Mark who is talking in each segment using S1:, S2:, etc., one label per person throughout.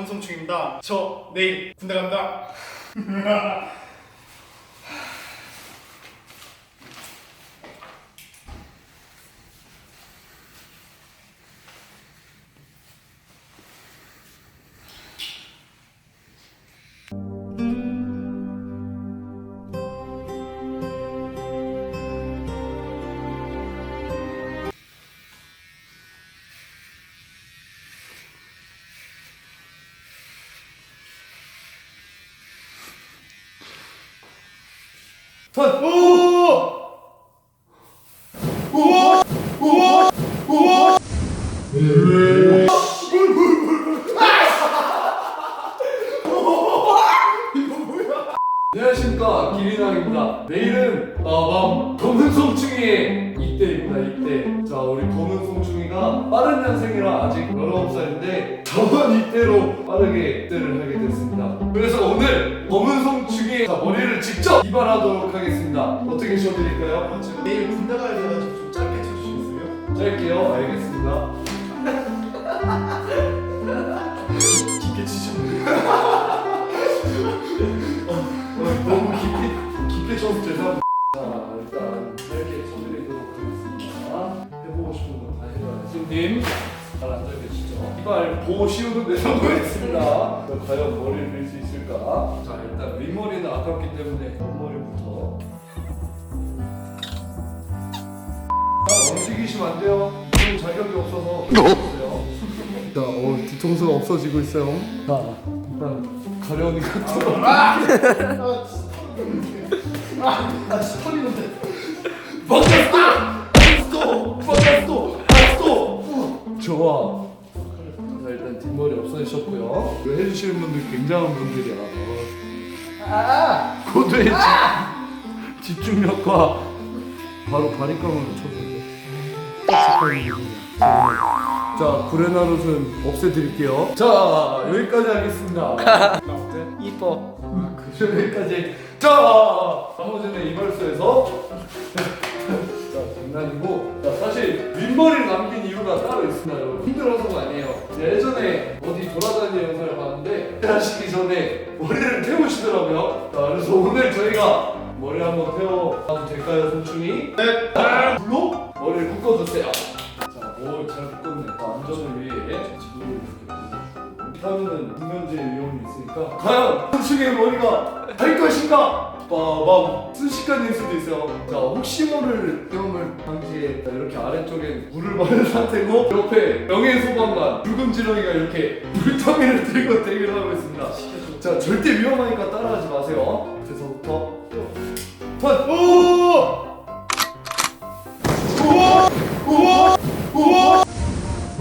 S1: 검은송충입니다. 저 내일 군대 갑니다.
S2: 턴!
S1: 오! 오! 오! 오!
S2: 안녕하십니까 기린왕입니다 내일은 빠밤 검은 송충이의 이때입니다 이때 자 우리 검은 송충이가 빠른 년생이라 아직 19살인데 저번 이때로 빠르게 이때를 하게 됐습니다 그래서 오늘 검은 송충이의 자, 머리 를 직접 이발하도록 하겠습니다. 어떻게 쉬어드릴까요?
S1: 아, 제가 내일 군대 가야 돼가지고 좀 짧게 쳐주시겠어요?
S2: 짧게요? 알겠습니다.
S1: 깊게 치셨네요.
S2: 어, 너무 깊이 깊게 쳐서 죄송합니다. 자 일단 짧게 쳐드리도록 하겠습니다. 해보고 싶은 거 다 해봐요. 손님 잘 앉아 계시죠 이발 보 씌우는 데 성공했습니다 자, 과연 머리를 밀 수 있을까 자 일단 윗머리는 아깝기 때문에 옆머리부터 자 움직이시면 안 돼요 이건 자격이 없어서 자 어, 뒤통수가 없어지고 있어요 자 일단 가려운 것도
S1: 아, 스터리는데.
S2: 박았어! 좋아. 자 일단 뒷머리 없어지셨고요. 이거 해주시는 분들 굉장한 분들이야. 아! 고도의 집, 집중력과 바로 바리깡으로 쳐주세요. 자 구레나룻은 없애드릴게요. 자 여기까지 하겠습니다.
S3: 이뻐.
S2: 그 여기까지. 자 나머지는 이발소에서 자 장난이고 자 사실 윗머리를 남긴 이유가 따로 여러분. 힘들어서가 아니에요. 예전에 어디 돌아다니는 영상을 봤는데 하시기 전에 머리를 태우시더라고요. 자 그래서 오늘 저희가 머리 한번 태워봐도 될까요 송충이? 네. 물로 머리를 묶어주세요. 자오잘 묶었네. 자, 안전을 위해 지도를 이렇게 이렇게 하면은 분면제 위험이 있으니까 과연 송충이의 머리가 될 것인가? 빠밤 순식간일 수도 있어요 자 혹시 모를 위험을 방지에 자, 이렇게 아래쪽에 물을 바른 상태고 옆에 명예 소방관 붉은 지렁이가 이렇게 물더미를 들고 대기를 하고 있습니다. 자 절대 위험하니까 따라하지 마세요. 그래서부터. 턴! 오!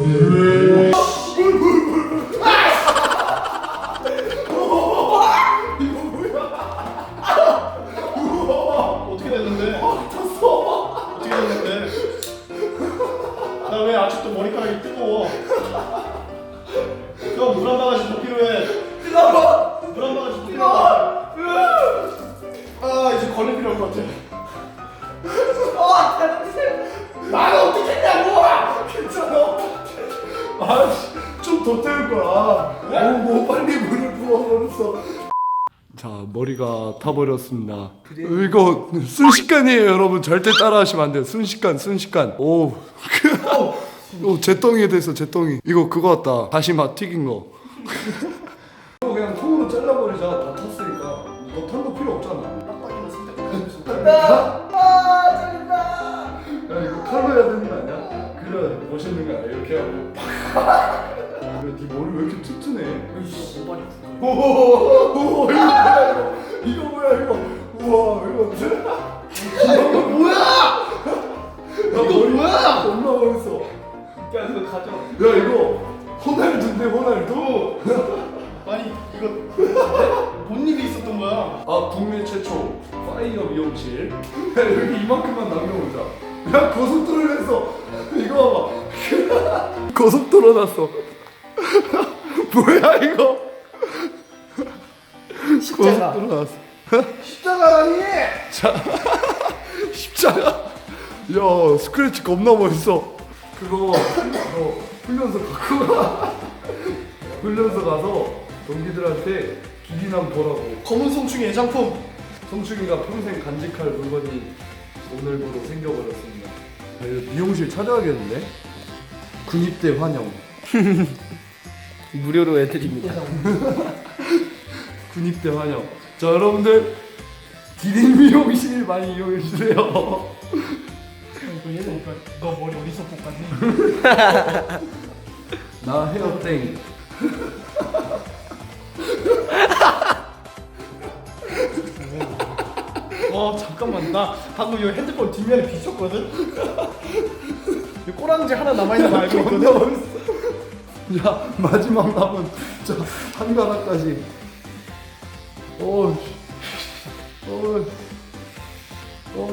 S1: 어떻게 형, 물한 바가지 더 필요해.
S2: 뜨거워!
S1: 물한 바가지 더 필요해. 아, 이제 걸레 필요할 것 같아.
S2: 나는 어떻게 했냐고! 괜찮아. 아씨 좀더 태울 거야. 너무 빨리 물을 부어버렸어. 자 머리가 타버렸습니다. 이거 순식간이에요 여러분. 절대 따라하시면 안 돼요. 순식간 순식간. 오 오, 제똥이 됐어 제똥이. 이거 그거 같다. 다시마 튀긴 거. 이거 그냥 통으로 잘라버리자. 다 탔으니까. 너 탄도 필요 없잖아.
S1: 빡빡이나 쓸때
S2: 야 이거 칼로 해야 되는 거 아니야? 그래야 멋있는 거 아니야? 이렇게 하고. 왜네 머리 왜 이렇게 튼튼해? 오오오오 이 국내 최초 파이어 미용실. 야 여기 이만큼만 남겨보자. 야 고속도로를 했어 이거 봐봐. 고속도로 났어. 뭐야 이거?
S3: 십자가.
S2: 고속도로 났어.
S1: 십자가라니!
S2: 자 십자가? 야 스크래치 겁나 멋있어. 그거 너 훈련소 갖고 가. 훈련소 가서 동기들한테 기린함 보라고
S1: 검은 송충이 애장품.
S2: 성충이가 평생 간직할 물건이 오늘부로 생겨버렸습니다. 아, 이거 미용실 찾아가겠는데? 군입대 환영.
S3: 무료로 해드립니다.
S2: 군입대 환영. 자 여러분들 기린 미용실 많이 이용해 주세요.
S1: 이거 얘는 이거 너 머리 어디서 뽑았니?
S2: 나 헤어땡.
S1: 잠깐만 나 방금 이 핸드폰 뒷면에 비쳤거든. 이 꼬랑지 하나 남아 있는 거 알고 있거든.
S2: 자 마지막 남은 자 한가닥까지. 오, 오, 오.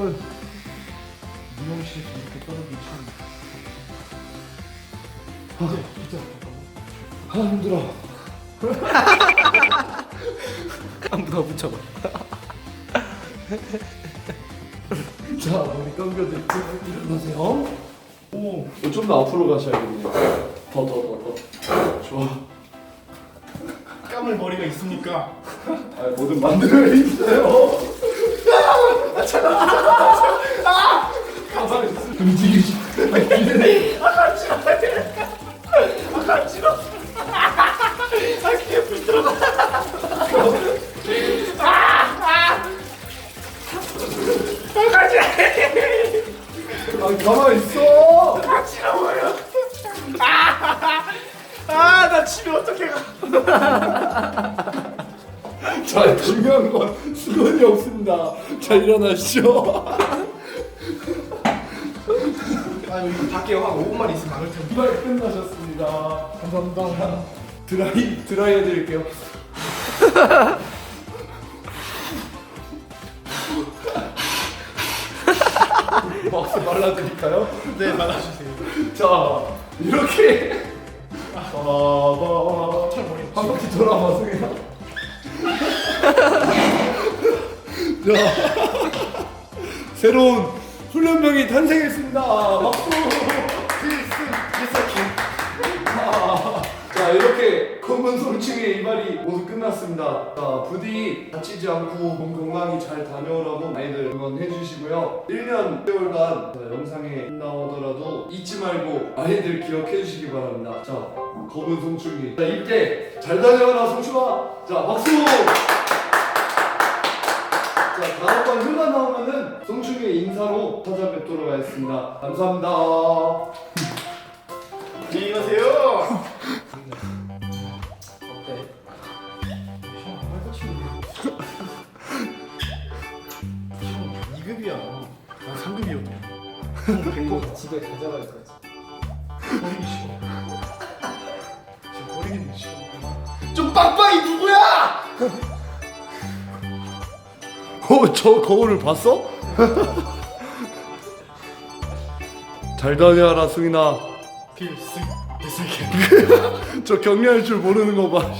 S1: 미용실 이렇게 떨어지기 참.
S2: 아 힘들어.
S3: 한번 더 붙여봐.
S2: 자 머리 감겨드리고 일어나세요.
S1: 오.
S2: 좀 더 앞으로 가셔야겠네요. 더 더 더 더. 좋아.
S1: 까물 머리가 있으니까.
S2: 아, 뭐든 만들어 있어요. 가만히 있어. 움직이지. 자, 중요한 건 수건이 없습니다. 자, 일어나시죠.
S1: 아 여기 밖에 한 5분만 있으면 막을 텐데.
S2: 이발 끝나셨습니다.
S1: 감사합니다.
S2: 드라이 드라이 해드릴게요. 박스 발라드릴까요?
S1: 네 말아주세요.
S2: 자, 이렇게 봐봐. 한 바퀴 돌아봐, 승혜야. 자, 새로운 훈련병이 탄생했습니다. 박수. 자 이렇게 검은 솔칭의 이발이 모두 끝났습니다. 자 부디 다치지 않고 몸 건강히 잘 다녀오라고 많이들 응원해 주시고요. 1년 10개월간 자, 영상에 안 나오더라도 잊지 말고 많이들 기억해 주시기 바랍니다. 자 검은 송충이 자 이때 잘 다녀와라 송충아. 자 박수. 자 다음번 휴가 나오면은 송충의 인사로 찾아뵙도록 하겠습니다. 감사합니다.
S1: 안녕히 가세요.
S3: 어때?
S1: 형, 정말 꽂히는데. 형, 2급이야. 난 3급이었네.
S3: 이거 집에 가져갈 거지.
S1: 버리기 싫어. 좀 빡빡이 누구야?
S2: 어, 저 거울을 봤어? 잘 다녀라 승인아.
S1: 필승 필살기.
S2: 저 격려할 줄 모르는 거 봐.